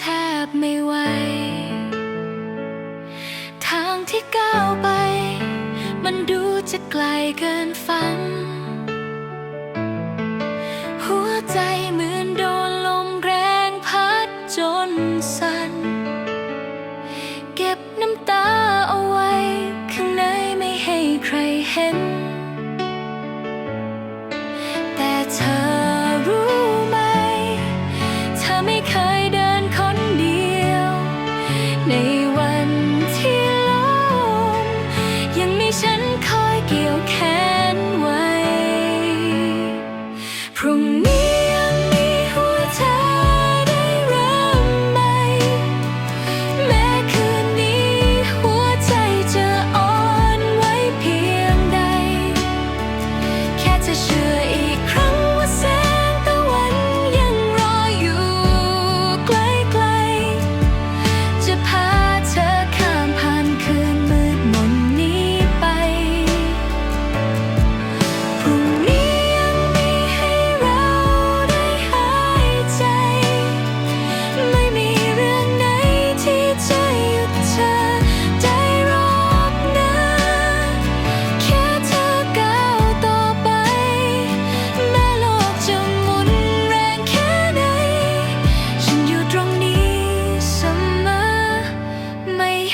แทบไม่ไหว ทางที่ก้าวไป มันดูจะไกลเกินฝัน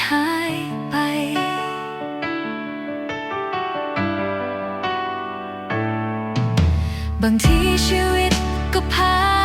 หายไป บางทีชีวิตก็พา